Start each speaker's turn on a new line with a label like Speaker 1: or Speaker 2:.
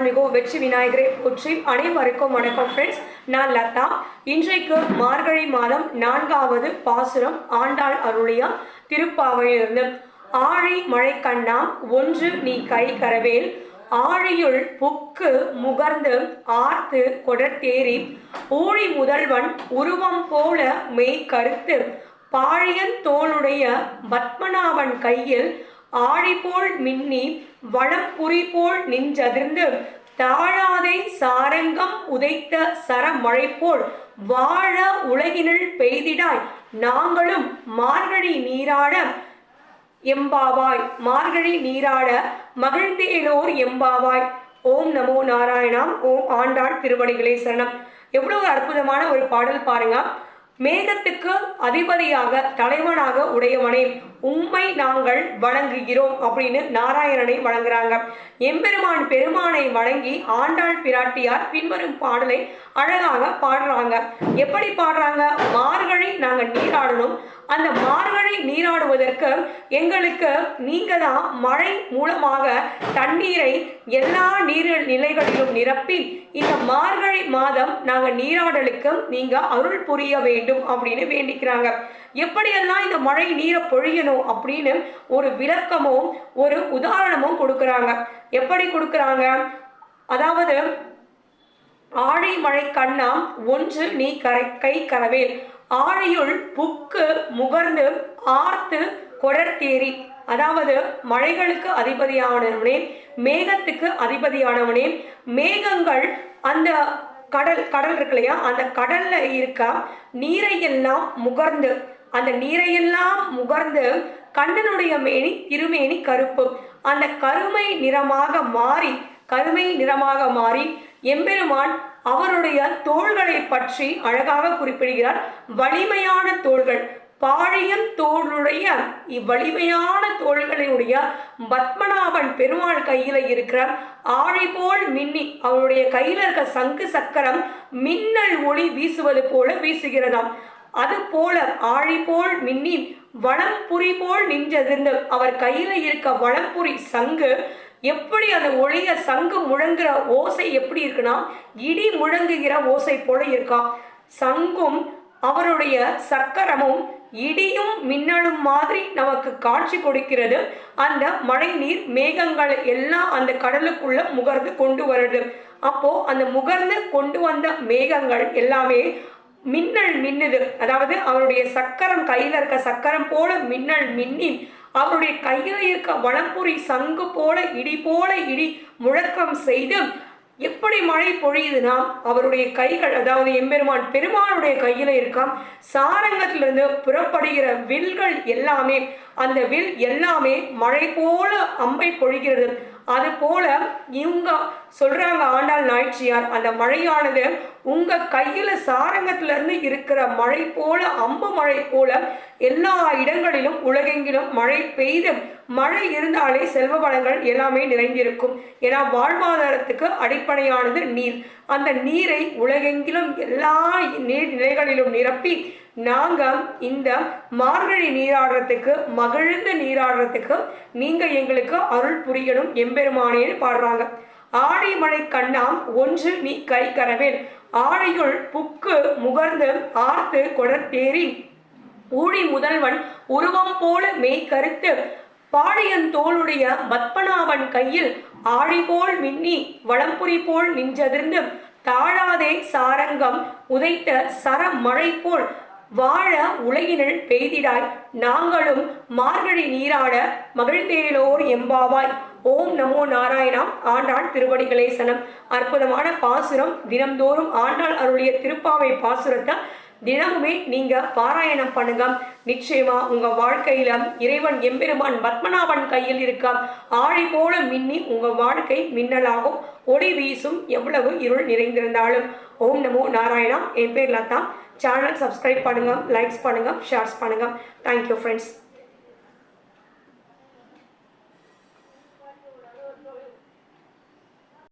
Speaker 1: அருள்மிகு வெற்றி விநாயகரை போற்றி அனைவருக்கும் வணக்கம் ஃப்ரெண்ட்ஸ் நான் லதா. இன்றைக்கு மார்கழி மாதம் நான்காவது பாசுரம் ஆண்டாள் அருளிய திருப்பாவையிலிருந்து. ஆழி மழை கண்ணாம் ஒன்று நீ கை கரவேல். ஆழியுள் புக்கு முகர்ந்து ஆர்த்து கொடர்த்தேறி ஊழி முதல்வன் உருவம் போல மெய் கருத்து. பாழியன் தோளுடைய பத்மநாபன் கையில் ஆழி போல் மின்னி வளம் புரி போல் நின்றதிர்ந்து தாழாதை சாரங்கம் உதைத்த சரமழை போல் வாழ உலகினில் பெய்திடாய் நாங்களும் மார்கழி நீராட எம்பாவாய் மார்கழி நீராட மகிழ்ந்தேனோர் எம்பாவாய். ஓம் நமோ நாராயணாம் ஓம் ஆண்டாள் திருவடிகளே சரணம். எவ்வளவு அற்புதமான ஒரு பாடல் பாருங்க. மேகத்துக்கு அதிபதியாக தலைவனாக உடையவனே. உம்மை நாங்கள் வணங்குகிறோம் அப்படின்னு நாராயணனை வணங்குறாங்க. எம்பெருமான் பெருமானை வணங்கி ஆண்டாள் பிராட்டியார் பின்வரும் பாடலை அழகாக பாடுறாங்க. எப்படி பாடுறாங்க? மார்கழி நாங்கள் நீராடணும். அந்த மார்கழி நீராடுவதற்கு எங்களுக்கு நீங்க தான் மழை மூலமாக தண்ணீரை எல்லா நீர் நிலைகளிலும் நிரப்பி இந்த மார்கழி மாதம் நாங்கள் நீராடலுக்கு நீங்க அருள் புரிய வேண்டும் அப்படின்னு வேண்டிக்கிறாங்க. எப்படியெல்லாம் இந்த மழை நீரை பொழியணும்? அப்படின்னு ஒரு விளக்கமும் ஒரு உதாரணமும் கொடுக்குறாங்க. எப்படி கொடுக்குறாங்க? அதாவது ஆழி மழை கண்ணாம் ஒன்று நீ கரை கை கரவேல். ஆழியுள் புக்கு முகர்ந்து ஆர்த்து கொடர்த்தேரி அதாவது மழைகளுக்கு அதிபதியானவனே மேகத்துக்கு அதிபதியானவனே. மேகங்கள் அந்த கடல் கடல் இருக்கு இல்லையா அந்த கடல்ல இருக்க நீரை எல்லாம் முகர்ந்து அந்த நீரையெல்லாம் முகர்ந்து கண்ணனுடைய மேனி திருமேனி கருப்பு. அந்த கருமை நிறமாக மாறி கருமை நிறமாக மாறி எம்பெருமான் அவருடைய தோள்களை பற்றி அழகாக குறிப்பிடுகிறார். வலிமையான தோள்கள். பாழியம் தோளுடைய இவ்வலிமையான தோள்களுடைய பத்மநாபன் பெருமாள் கையில இருக்கிற ஆழி போல் மின்னி அவருடைய கையில இருக்க சங்கு சக்கரம் மின்னல் ஒளி வீசுவது போல வீசுகிறதாம். அது போல ஆழி போல் மின்னி வளம்புரி போல் நின்றதிர்ந்து அவர் கையில இருக்க வளம்புரி சங்கு எப்படி அந்த ஒளிய சங்கு முழங்குற ஓசை எப்படி இருக்குன்னா இடி முழங்குகிற ஓசை போல இருக்கா. சங்கும் அவருடைய சக்கரமும் இடியும் மின்னலும் மாதிரி நமக்கு காட்சி கொடுக்கிறது. அந்த மழை நீர் மேகங்கள் எல்லாம் அந்த கடலுக்குள்ள முகர்ந்து கொண்டு வருது. அப்போ அந்த முகர்ந்து கொண்டு வந்த மேகங்கள் எல்லாமே மின்னல் மின்னுது. அதாவது அவருடைய சக்கரம் கையில் இருக்க சக்கரம் போல மின்னல் மின்னி அவருடைய கையில் இருக்க வளம்புரி சங்கு போல இடி போல இடி முழக்கம் செய்து எப்படி மழை பொழியுதுன்னா அவருடைய கைகள் அதாவது எம்பெருமான் பெருமானுடைய கையில இருக்காம் சாரங்கத்திலிருந்து புறப்படுகிற வில்கள் எல்லாமே அந்த வில் எல்லாமே மழை போல அம்பை பொழிகிறது. அது போல இவங்க சொல்றாங்க ஆண்டாள் நாய்ச்சியார் அந்த மழையானது உங்க கையில சாரங்கத்துல இருந்து இருக்கிற மழை போல அம்பு மழை போல எல்லா இடங்களிலும் உலகெங்கிலும் மழை பெய்து மழை இருந்தாலே செல்வ வளங்கள் எல்லாமே நிறைந்திருக்கும். ஏன்னா வாழ்வாதாரத்துக்கு அடிப்படையானது நீர். அந்த நீரை உலகெங்கிலும் எல்லா நீர் நிலைகளிலும் நிரப்பி நாங்கள் இந்த மார்கழி நீராடுறதுக்கு மகிழ்ந்து நீராடுறதுக்கு நீங்க எங்களுக்கு அருள் புரியணும் எம்பெருமானேன்னு பாடுறாங்க. ஆடி மழை கண்ணாம் ஒன்று நீ கை கரவேல் ஆழியுள் புக்கு முகர்ந்து ஆர்த்து கொடர்த்தேறி ஊழி முதல்வன் உருவம் போல மெய் கருத்து. பாடியன் தோளுடைய பத்மநாபன் கையில் ஆழி போல் மின்னி வளம்புரி போல் நின்றதிர்ந்து. தாழாதே சாரங்கம் உதைத்த சர மழை போல் வாழ உலகினில் பெய்திடாய். நாங்களும் மார்கழி நீராட மகிழ்ந்தேலோர் எம்பாவாய். ஓம் நமோ நாராயணாம் ஆண்டாள் திருவடிகளே சனம் அற்புதமான பாசுரம் தினம்தோறும் ஆண்டாள் அருளிய திருப்பாவை பாசுரத்தை தினமுமே நீங்க பாராயணம் பண்ணுங்க. நிச்சயமா உங்க வாழ்க்கையில இறைவன் எம்பெருமான் பத்மநாபன் கையில் இருக்க ஆழி போல மின்னி உங்க வாழ்க்கை மின்னலாகும். ஒளி வீசும் எவ்வளவு இருள் நிறைந்திருந்தாலும். ஓம் நமோ நாராயணா என் பேர் லதா. சேனல் சப்ஸ்கிரைப் பண்ணுங்க லைக்ஸ் பண்ணுங்க ஷேர்ஸ் பண்ணுங்க. Thank you friends